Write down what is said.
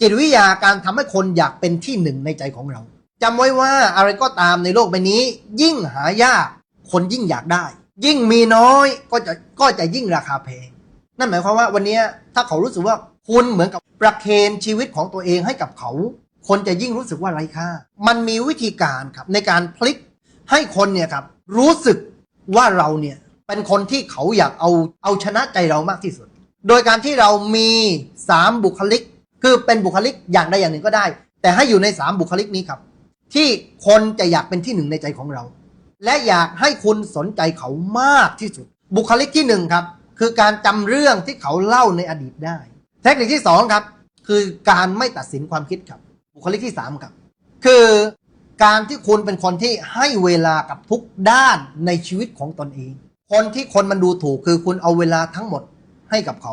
จิตวิทยาการทำให้คนอยากเป็นที่หนึ่งในใจของเราจำไว้ว่าอะไรก็ตามในโลกใบนี้ ยิ่งหายากคนยิ่งอยากได้ ยิ่งมีน้อยก็จะก็จะยิ่งราคาแพงนั่นหมายความว่าวันนี้ถ้าเขารู้สึกว่าคุณเหมือนกับประเคนชีวิตของตัวเองให้กับเขา คนจะยิ่งรู้สึกว่าไร้ค่า มันมีวิธีการครับในการพลิกให้คนเนี่ยครับรู้สึกว่าเราเนี่ยเป็นคนที่เขาอยากเอาเอาชนะใจเรามากที่สุด โดยการที่เรามี 3 บุคลิก คือเป็นบุคลิกอย่างใดอย่างหนึ่งก็ได้ แต่ให้อยู่ใน3บุคลิกนี้ครับ ที่คนจะอยากเป็นที่หนึ่งในใจของเรา และอยากให้คุณสนใจเขามากที่สุด บุคลิกที่หนึ่งครับ คือการจำเรื่องที่เขาเล่าในอดีตได้ เทคนิคที่สองครับ คือการไม่ตัดสินความคิดครับ บุคลิกที่สามครับ คือการที่คุณเป็นคนที่ให้เวลากับทุกด้านในชีวิตของตนเอง คนที่คนมันดูถูกคือคุณเอาเวลาทั้งหมดให้กับเขา